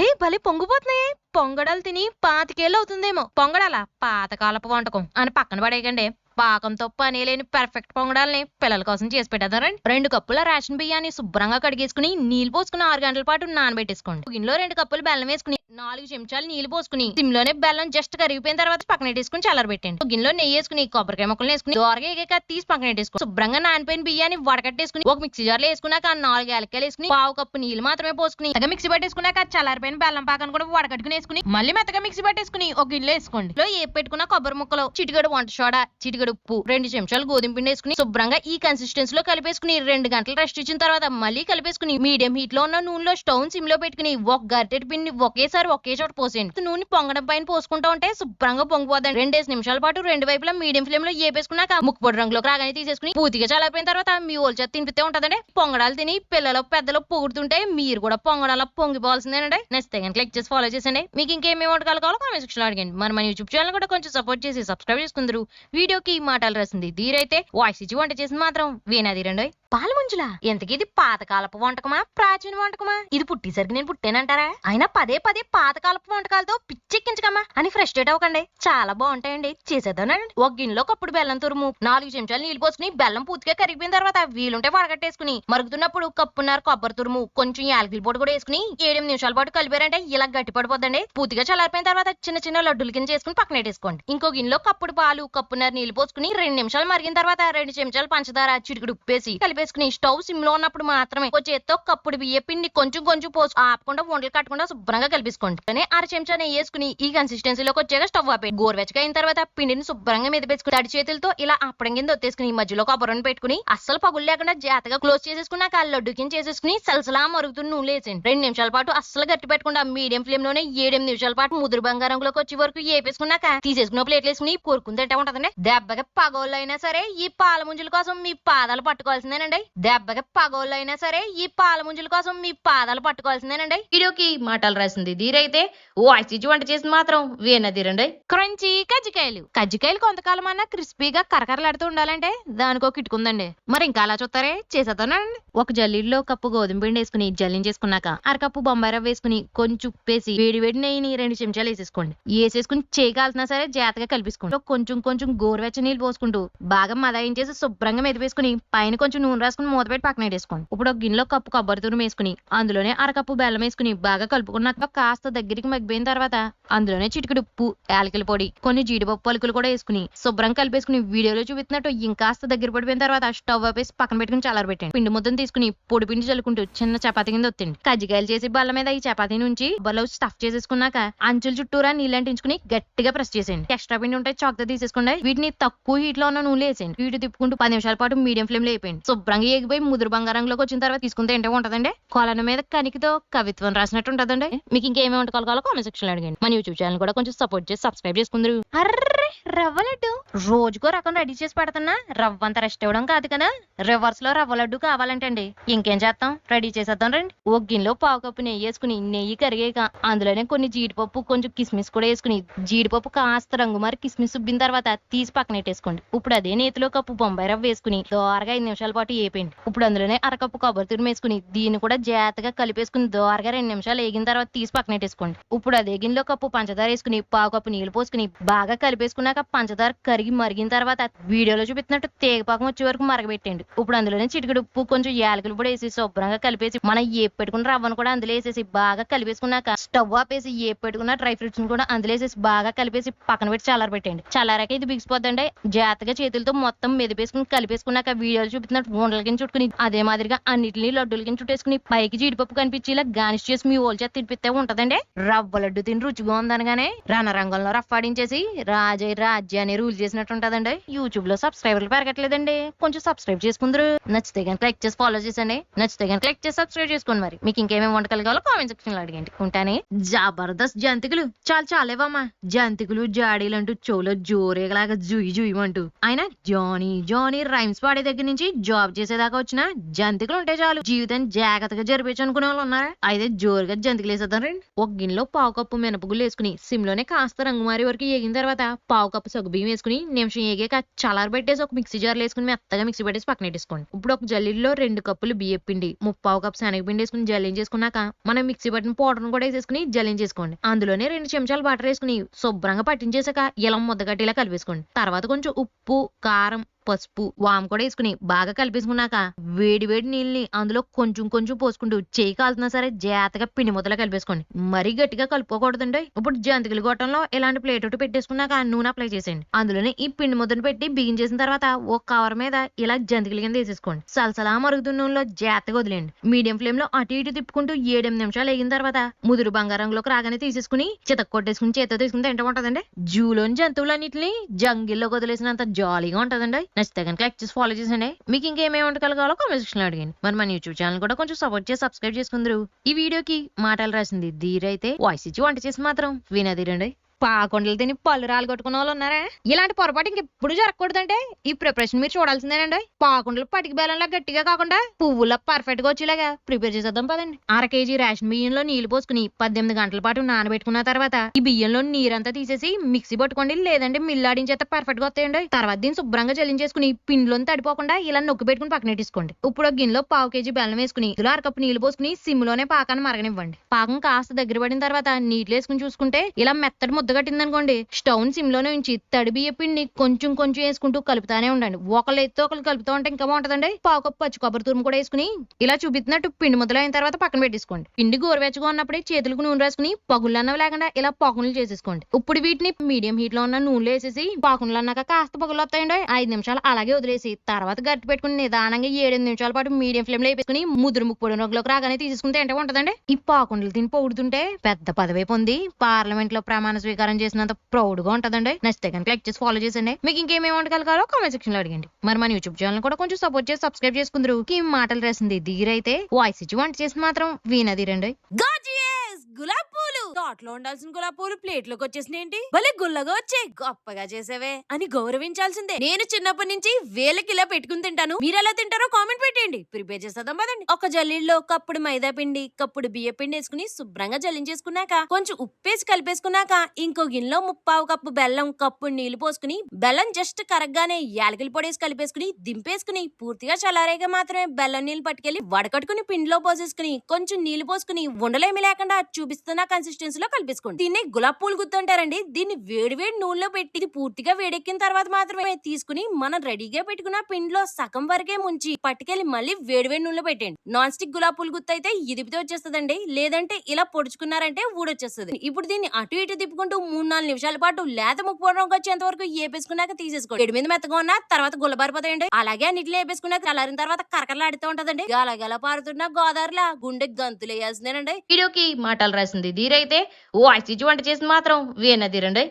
హే భలే పొంగిపోతున్నాయి పొంగడాలు తిని పాతికేళ్ళు అవుతుందేమో. పొంగడాలా? పాతకాలపు వంటకం. అని పక్కన పడేయకండి. పాకంతో పని లేని పెర్ఫెక్ట్ పొంగడాలని పిల్లల కోసం చేసి పెట్టేద్దారండి రెండు. కప్పుల రేషన్ బియ్యాన్ని శుభ్రంగా కడిగేసుకుని నీళ్ళు పోసుకుని ఆరు గంటల పాటు నానబెట్టేసుకోండి. గిన్నెలో రెండు కప్పులు బెల్లం వేసుకుని నాలుగు చెంచాలు నీళ్ళు పోసుకుని సిమ్లోనే బెల్లం జస్ట్ కరిగిపోయిన తర్వాత పక్కన వేసుకుని చల్లరబెట్టండి గిన్నెలో నెయ్యి వేసుకుని కొబ్బరికాయ ముక్కలు వేసుకుని దోరగా ఎగాక తీసి పక్కన పెట్టేసుకుని శుభ్రంగా నానిపోయిన బియ్యాన్ని వడకట్టేసుకుని ఒక మిక్సీ జార్లో వేసుకున్నాక నాలుగు ఏలకాయలు వేసుకుని పావు కప్పు నీళ్ళు మాత్రమే పోసుకుని మెత్తగా మిక్సీ పట్టేసుకున్నాక చల్లారిపోయిన బెల్లం పాకను కూడా వడకట్టుకుని వేసుకుని మళ్ళీ మెత్తగా మిక్సీ పట్టేసుకుని ఒక గిన్నెలో వేసుకోండి. లో ఏ పెట్టుకున్న కొబ్బరి ముక్కలు చిటికడు వంట సోడా చిటికెడు ఉప్పు రెండు చెంచాలు గోధుమ పిండి వేసుకుని శుభ్రంగా ఈ కన్సిస్టెన్సీ లో కలిపేసుకుని రెండు గంటలు రెస్ట్ ఇచ్చిన తర్వాత మళ్ళీ కలిపేసుకుని మీడియం హీట్లో ఉన్న నూనెలో స్టవ్ సిమ్లో పెట్టుకుని ఒక గరిటెడ్ పిండి ఒకేసారి ఒకే చోట పోసేయండి. నూనె పొంగడం పైన పోసుకుంటా ఉంటే శుభ్రంగా పొంగిపోదండి. రెండేసి నిమిషాల పాటు రెండు వైపులా మీడియం ఫ్లేమ్లో ఏపేసుకున్నాక ముక్కు పొడి రంగులోకి రాగానే తీసేసుకుని పూర్తిగా చల్లారిపోయిన తర్వాత మీ ఓల్ చేత తినిపితే ఉంటదండి. పొంగడాలు తిని పిల్లలు పెద్దలు పొగుడుతుంటే మీరు కూడా పొంగడాల పొంగిపోవాల్సిందేనండి. నచ్చితే కనుక క్లిక్ చేసి ఫాలో చేసండి మీకు ఇంకేమేమి వంటకాలు కావాలో కామెంట్ సెక్షన్లో అడగండి. మరి మన యూట్యూబ్ ఛానల్ కూడా కొంచెం సపోర్ట్ చేసి సబ్స్క్రైబ్ చేసుకుందరు. వీడియోకి ఈ మాటలు రాసింది దీరైతే వాయిస్ ఇచ్చి వంట చేసింది మాత్రం వీణాధీరండి పాల ముంజులా ఎంతకి ఇది పాతకాలపు వంటకమా ప్రాచీన వంటకమా? ఇది పుట్టేసరికి నేను పుట్టానంటారా? అయినా పదే పదే పాతకాలపు వంటకాలతో పిచ్చెక్కించకమ్మా. అని ఫ్రస్ట్రేట్ అవ్వకండి. చాలా బాగుంటాయండి. చేసేద్దానండి ఒక గిన్నెలో కప్పుడు బెల్లం తురుము నాలుగు చెంచాలు నీళ్ళు పోసుకుని బెల్లం పూర్తిగా కరిగిపోయిన తర్వాత వీలుంటే వడగట్టేసుకుని మరుగుతున్నప్పుడు కప్పున్నర కొబ్బరి తురుము కొంచెం యాలకిల పొడి కూడా వేసుకుని ఏడు నిమిషాల పాటు కలిపారంటే ఇలా గట్టి పడిపోద్దండి. పూర్తిగా చల్లారిపోయిన తర్వాత చిన్న చిన్న లడ్డుల కింద చేసుకుని పక్కన పెట్టేసుకోండి. ఇంకో గిన్నెలో కప్పుడు పాలు కప్పున్నర నీళ్ళు పోసుకుని రెండు నిమిషాలు మరిగిన తర్వాత రెండు చెంచాలు పంచదార చిటికుడు ఉప్పేసి కలిపేసుకుని స్టవ్ సిమ్లో ఉన్నప్పుడు మాత్రమే ఒక చేత్తో కప్పుడు బియ్య పిండి కొంచెం కొంచెం పోసు ఆపకుండా వంటలు కట్టకుండా శుభ్రంగా కలిపి కానీ అర చెంచా నెయ్యి వేసుకుని ఈ కన్సిస్టెన్సీలోకి వచ్చాక స్టవ్ ఆపేయండి. గోరువెచ్చగా అయిన తర్వాత పిండిని శుభ్రంగా మీద పెట్టుకుని తడి చేతులతో ఇలా అప్పడం కింద ఒత్తేసుకుని మధ్యలో కొబ్బరిని పెట్టుకుని అస్సలు పగులు లేకుండా జాతగా క్లోజ్ చేసేసుకుని ఆ లడ్డు కింద చేసేసుకుని సలసలా మరుగుతున్న నూనె వేసేయండి రెండు నిమిషాల పాటు అస్సలు గట్టి పెట్టకుండా మీడియం ఫ్లేమ్లోనే ఏడెనిమిది నిమిషాల పాటు ముదురు బంగారంలోకి వచ్చే వరకు ఏపేసుకున్నాక తీసేసుకున్న ప్లేట్లు వేసుకుని కోరుకుని తింటే ఉంటదండి. దెబ్బకి పగోళ్ళు అయినా సరే ఈ పాల ముంజుల కోసం మీ పాదాలు పట్టుకోవాల్సిందేనండి. దెబ్బకి పగోళ్ళు అయినా సరే ఈ పాల ముంజుల కోసం మీ పాదాలు పట్టుకోవాల్సిందేనండి. వీడియోకి మాటలు రాసింది దీరైతే వాయిస్ ఇచ్చి వంట చేసింది మాత్రం వీణదిరండి క్రంచీ కజ్జికాయలు. కజ్జికాయలు కొంతకాలం అన్నా క్రిస్పీగా కరకరలాడుతూ ఉండాలంటే దానికో కిట్టుకుందండి మరి ఇంకా అలా చూస్తారే? చేసేద్దానండి ఒక జల్లీలో కప్పు గోధుమ పిండి వేసుకుని జల్లించేసుకున్నాక అరకప్పు బొంబాయి రవ్వ వేసుకుని కొంచెం ఉప్పేసి వేడి వేడి నెయ్యిని రెండు చెంచాలు వేసేసుకోండి. వేసేసుకుని చేయి కాల్సినా సరే జాగ్రత్తగా కలిపేసుకోండి. కొంచెం కొంచెం గోరువెచ్చ నీళ్ళు పోసుకుంటూ బాగా మదాయించేసి శుభ్రంగా మెదిపేసుకుని పైన కొంచెం నూనె రాసుకుని మూత పెట్టి పక్కన పెట్టేసుకోండి. ఇప్పుడు ఒక గిన్నెలో కప్పు కొబ్బరి తురుము వేసుకుని అందులోనే అరకప్పు బెల్లం వేసుకుని బాగా కలుపుకున్నాక కాస్త దగ్గరికి మగ్గిపోయిన తర్వాత అందులోనే చిటికెడు ఉప్పు యాలకుల పొడి కొన్ని జీడిపప్పు పలుకులు కూడా వేసుకుని శుభ్రం కలిపేసుకుని వీడియోలో చూపిస్తున్నట్టు ఇంకాస్త దగ్గర పడిపోయిన తర్వాత స్టవ్ ఆపేసి పక్కన పెట్టుకుని చల్లారబెట్టండి పిండి ముద్దను తీసుకుని పొడి పిండి చల్లుకుంటూ చిన్న చపాతీ కింద ఒత్తండి. కజ్జికాయలు చేసి బల్ల మీద ఈ చపాతీ నుంచి బల్ల స్టఫ్ చేసేసుకున్నాక అంచుల చుట్టూరా నీళ్ళంటించుకుని గట్టిగా ప్రెస్ చేసేయండి. ఎక్స్ట్రా పిండి ఉంటే చాక్తో తీసేసుకోండి. వీటిని తక్కువ హీట్లో ఉన్న నూనె వేసేయండి. వీటి తిప్పుకుంటూ పది నిమిషాల పాటు మీడియం ఫ్లేమ్లో అయిపోయింది శుభ్రంగా ఎగిపోయి ముదురు బంగారంలోకి వచ్చిన తర్వాత తీసుకుంటే ఏంటో ఉంటదండి. కొలను మీద కనికితో కవిత్వం రాసినట్టు ఉంటదండి. మీకు ఇంకేం ఏమేమి వంటకాలు కావాలో కామెంట్ సెక్షన్లో మన యూట్యూబ్ ఛానల్ కూడా కొంచెం సపోర్ట్ చేసి సబ్స్క్రైబ్ చేసుకుందరు. అర్రే రవ్వ లడ్డు రోజుకో రకం రెడీ చేసి పెడుతున్నా. రవ్వ అంత రెస్ట్ ఇవ్వడం కాదు కదా. రివర్స్లో రవ్వ లడ్డు కావాలంటండి. ఇంకేం చేస్తాం? రెడీ చేసేద్దాం రండి. ఒగ్గిన్లో గిన్నెలో పావు కప్పు నెయ్యి వేసుకుని నెయ్యి కరిగాక అందులోనే కొన్ని జీడిపప్పు కొంచెం కిస్మిస్ కూడా వేసుకుని జీడిపప్పు కాస్త రంగు మరి కిస్మిస్ ఉబ్బిన తర్వాత తీసి పక్కన పెట్టేసుకోండి. ఇప్పుడు అదే నేతిలో కప్పు బొంబాయి రవ్వ వేసుకుని దోరగా ఐదు నిమిషాల పాటు వేపండి ఇప్పుడు అందులోనే అరకప్పు కొబ్బరి తురుము వేసుకుని దీన్ని కూడా జాగ్రత్తగా కలిపేసుకుని దోరగా రెండు నిమిషాలు వేగిన తర్వాత తీసి పక్కన పెట్టేసుకోండి ఇప్పుడు అదే గిన్నెలో కప్పు పంచదార వేసుకుని పావు కప్పు నీళ్ళు పోసుకుని బాగా కలిపేసుకున్నాక పంచదార కరిగి మరిగిన తర్వాత వీడియోలో చూపిస్తున్నట్టు తేగపాకం వచ్చే వరకు మరగబెట్టండి ఇప్పుడు అందులోనే చిటికెడు ఉప్పు కొంచెం యాలకులు కూడా వేసి శుభ్రంగా కలిపేసి మనం ఏ పెట్టుకున్న రవ్వను కూడా అందులో వేసేసి బాగా కలిపేసుకున్నాక స్టవ్ ఆపేసి ఏ పెట్టుకున్న డ్రై ఫ్రూట్స్ కూడా అందులో వేసేసి బాగా కలిపేసి పక్కన పెట్టి చల్లారబెట్టండి చల్లారాక ఇది బిగిసిపోద్దండి. జాగ్రత్తగా చేతులతో మొత్తం మెదిపేసుకుని కలిపేసుకున్నాక వీడియోలు చూపిస్తున్నట్టు ఉండల కింద చుట్టుకుని అదే మాదిరిగా అన్నిటిని లడ్డూల కింద చుట్టేసుకుని పైకి జీడిపప్పు కనిపించేలా గానిష్ చేసి మీ ఓల్చేత తినిపిస్తే ఉంటదండి. రవ్వ లడ్డు తిని రుచిగా ఉందనగానే రణరంగంలో రఫాడించేసి రాజయ్య రాజ్యాన్ని రూల్ చేసినట్టు ఉంటదండి. యూట్యూబ్లో సబ్స్క్రైబర్లు పెరగట్లేదండి. కొంచెం సబ్స్క్రైబ్ చేసుకుందరు. నచ్చితే కానీ క్లిక్ చేసి ఫాలో చేసండి. నచ్చితే కానీ క్లిక్ చేసి సబ్స్క్రైబ్ చేసుకోండి మరి. మీకు ఇంకేమేమి వంటకాలు కావాలో కామెంట్ సెక్షన్లో అడిగండి. ఉంటానే. జబర్దస్త్ జంతికలు. చాలు చాలేవమ్మా. జంతికలు జాడీలు అంటూ చెవులో జోరేగలాగా జుయి అంటూ. ఆయన జానీ జానీ రైమ్స్ పాడే దగ్గర నుంచి జాబ్ చేసేదాకా వచ్చిన జంతికలు ఉంటే చాలు. జీవితం జాగ్రత్తగా జరిపించు అనుకునే వాళ్ళు ఉన్నారా? అయితే జోరుగా జంతికలు వేసేద్దాం రండి. ఒక గిన్నెలో పావు కప్పు మినపగుళ్ళు వేసుకుని సిమ్లోనే కాస్త రంగు మారి వరకు ఏగిన తర్వాత పావు కప్పు సగ్గుబియ్యం వేసుకుని నిమిషం ఏగాక చలారు పెట్టేసి ఒక మిక్సీ జార్లో వేసుకుని మెత్తగా మిక్సీ పెట్టేసి పక్కన పెట్టేసుకోండి. ఇప్పుడు ఒక జల్లీలో రెండు కప్పులు బియ్యం పిండి ముప్పావు కప్పు శనగపిండి వేసుకుని జల్లించేసుకున్నాక మనం మిక్సీ పట్టిన పౌడర్ను కూడా వేసేసుకుని జల్లించేసుకోండి అందులోనే రెండు చెంచాలు బటర్ వేసుకుని శుభ్రంగా పట్టించేసాక ఇలా ముద్దగట్టిలా కలిపేసుకోండి. తర్వాత కొంచెం ఉప్పు కారం పసుపు వాము కూడా వేసుకుని బాగా కలిపేసుకున్నాక వేడి వేడి నీళ్ళని అందులో కొంచెం కొంచెం పోసుకుంటూ చేయి కాలుతున్నా సరే జాతగా పిండి ముద్దలా కలిపేసుకోండి. మరీ గట్టిగా కలుపుకోకూడదండి. ఇప్పుడు జంతికలు గొట్టంలో ఇలాంటి ప్లేట్ ఒకటి పెట్టేసుకున్నాక నూనె అప్లై చేసేయండి. అందులోనే ఈ పిండి ముద్దను పెట్టి బిగించేసిన తర్వాత ఒక కవర్ మీద ఇలా జంతికల కింద వేసేసుకోండి. సలసలా మరుగుతున్న నూనెలో జాతగా వదిలేండి మీడియం ఫ్లేమ్లో అటు ఇటు తిప్పుకుంటూ ఏడెనిమిది నిమిషాలు వేగిన తర్వాత ముదురు బంగారంలోకి రాగానే తీసేసుకుని చితక కొట్టేసుకుని చేత తీసుకుని తింటే ఉంటదండి జూలోని జంతువులన్నింటినీ జంగిల్లో వదిలేసినంత జాలీగా ఉంటదండి. నచ్చితే కనుక లైక్ చేసి ఫాలో చేసండి మీకు ఇంకేమేమి వంటకాలు కావాలో కామెంట్ సెక్షన్లో అడిగండి. మరి మన యూట్యూబ్ ఛానల్ కూడా కొంచెం సపోర్ట్ చేసి సబ్స్క్రైబ్ చేసుకుందరు. ఈ వీడియోకి మాటలు రాసింది ధీరైతే వాయిస్ ఇచ్చి వంట చేసి మాత్రం వినదీరండి. పాకొండలు తిని పళ్ళు రాలు కొట్టుకున్న వాళ్ళు ఉన్నారా? ఇలాంటి పొరపాటు ఇంకెప్పుడు జరగకూడదంటే ఈ ప్రిపరేషన్ మీరు చూడాల్సిందేనండి. పాకుండలు పటికి బేలంలా గట్టిగా కాకుండా పువ్వులా పర్ఫెక్ట్గా వచ్చేలాగా ప్రిపేర్ చేసేద్దాం పదండి. అర కేజీ రేషన్ బియ్యంలో నీళ్ళు పోసుకుని పద్దెనిమిది గంటల పాటు నానబెట్టుకున్న తర్వాత ఈ బియ్యంలో నీరంతా తీసేసి మిక్సీ పట్టుకోండి లేదంటే మిల్లాడించేస్తే పర్ఫెక్ట్గా వస్తాయండి. తర్వాత దీన్ని శుభ్రంగా జల్లించేసుకుని పిండిలోని తడిపోకుండా ఇలా నొక్కి పెట్టుకుని పక్కన పెట్టేసుకోండి. ఇప్పుడు గిన్నెలో పావు కేజీ బెల్లం వేసుకుని ఇందులో అరకప్పు నీళ్ళు పోసుకుని సిమ్లోనే పాకాన్ని మరగనివ్వండి. పాకం కాస్త దగ్గర పడిన తర్వాత నీళ్ళు వేసుకుని చూసుకుంటే ఇలా మెత్తటి ముద్ద కట్టిందనుకోండి స్టవ్ సిమ్లోనే ఉంచి తడి బియ్య పిండిని కొంచెం కొంచెం వేసుకుంటూ కలుపుతానే ఉండండి. ఒకళ్ళు ఎత్తో ఒకళ్ళు కలుపుతూ ఉంటే ఇంకా బాగుంటదండి. పావు కప్పు పచ్చి కొబ్బరి తురుము కూడా వేసుకుని ఇలా చూపిస్తున్నట్టు పిండి మొదలైన తర్వాత పక్కన పెట్టేసుకోండి. పిండి గోరువెచ్చగా ఉన్నప్పుడే చేతులకు నూనె రాసుకుని పగుళ్ళన్నవి లేకుండా ఇలా పాకులు చేసేసుకోండి. ఇప్పుడు వీటిని మీడియం హీట్లో ఉన్న నూనెలో వేసేసి పాకులు అన్నాక కాస్త పగులు వస్తాయండి. ఐదు నిమిషాలు అలాగే వదిలేసి తర్వాత గట్టి పెట్టుకుని నిదానంగా ఏడెనిమిది నిమిషాల పాటు మీడియం ఫ్లేమ్లో వేసుకుని ముదురు ముక్కు పొడి రోగులకు రాగానే తీసుకుంటే ఏంటో ఉంటదండి ఈ పాకుండలు తిని పొగుడుతుంటే పెద్ద పదవి పొంది పార్లమెంట్లో ప్రమాణ స్వీకారం చేసినంత ప్రౌడ్గా ఉంటదండి. నచ్చితే కనుక లైక్ చేసి ఫాలో చేసండి మీకు ఇంకేమేమి వంటకాలు కావాలో కామెంట్ సెక్షన్లో అడిగండి. మరి మన యూట్యూబ్ ఛానల్ కూడా కొంచెం సపోర్ట్ చేసి సబ్స్క్రైబ్ చేసుకుందరు. ఈ మాటలు రాసింది ధీరైతే. వాయిస్ ఇచ్చి వంట చేసి మాత్రం వీణదిరండి గాజియే! గులాబ్ పూలు. తోటలో ఉండాల్సిన గులాబ్ పూలు ప్లేట్లోకి వచ్చేసినేంటి భలే గుల్లగా వచ్చాయి. గొప్పగా చేసేవే అని గౌరవించాల్సిందే. నేను చిన్నప్పటి నుంచి వేలకి ఇలా పెట్టుకుని తింటాను. మీరు ఎలా తింటారో కామెంట్ పెట్టండి ప్రిపేర్ చేసేద్దాం పదండి. ఒక జల్లీలో కప్పుడు మైదా పిండి కప్పుడు బియ్య పిండి వేసుకుని శుభ్రంగా జల్లించేసుకున్నాక కొంచెం ఉప్పేసి కలిపేసుకున్నాక ఇంకో గిన్నెలో ముప్పావు కప్పు బెల్లం కప్పు నీళ్ళు పోసుకుని బెల్లం జస్ట్ కరగ్గానే యాలకుల పొడేసి కలిపేసుకుని దింపేసుకుని పూర్తిగా చల్లారేగా మాత్రమే బెల్లం నీళ్ళు పట్టుకెళ్ళి వడకట్టుకుని పిండిలో పోసేసుకుని కొంచెం నీళ్ళు పోసుకుని ఉండలేమి లేకుండా చూపిస్తున్న కన్సిస్టెన్సీలో కలిపేసుకోండి దీన్ని గులాబ్ పూలు గుర్తుంటారండి దీన్ని వేడి వేడి నూనెలో పెట్టి ఇది పూర్తిగా వేడెక్కిన తర్వాత మాత్రమే తీసుకుని మనం రెడీగా పెట్టుకున్న పిండిలో సగం వరకే ముంచి పట్టుకెళ్ళి మళ్ళీ వేడి వేడి నూనెలో పెట్టండి నాన్ స్టిక్ గులాబ్ పూలు గుర్తు అయితే ఇదిపితే వచ్చేస్తుందండి. లేదంటే ఇలా పొడుచుకున్నారంటే ఊడొచ్చేస్తుంది. ఇప్పుడు దీన్ని అటు ఇటు తిప్పుకుంటూ మూడు నాలుగు నిమిషాల పాటు లేత ముక్కు వచ్చేంత వరకు ఏపేసుకున్నాక తీసేసుకోండి. ఎడి మీద మెత్తగా ఉన్నా తర్వాత గుల్లబారిపోతాయండి. అలాగే అన్నిట్లో వేపేసుకున్నాక కలరిన తర్వాత కరకరలాడుతూ ఉంటదండి. గల గల పారుతున్న గోదావరిలా గుండె గంతులు వేయాల్సిందేనండి వీడియోకి మాటలు రాసింది. ధీరైతే ఓ ఇచ్చి వంట చేసింది మాత్రం వీణదిరండి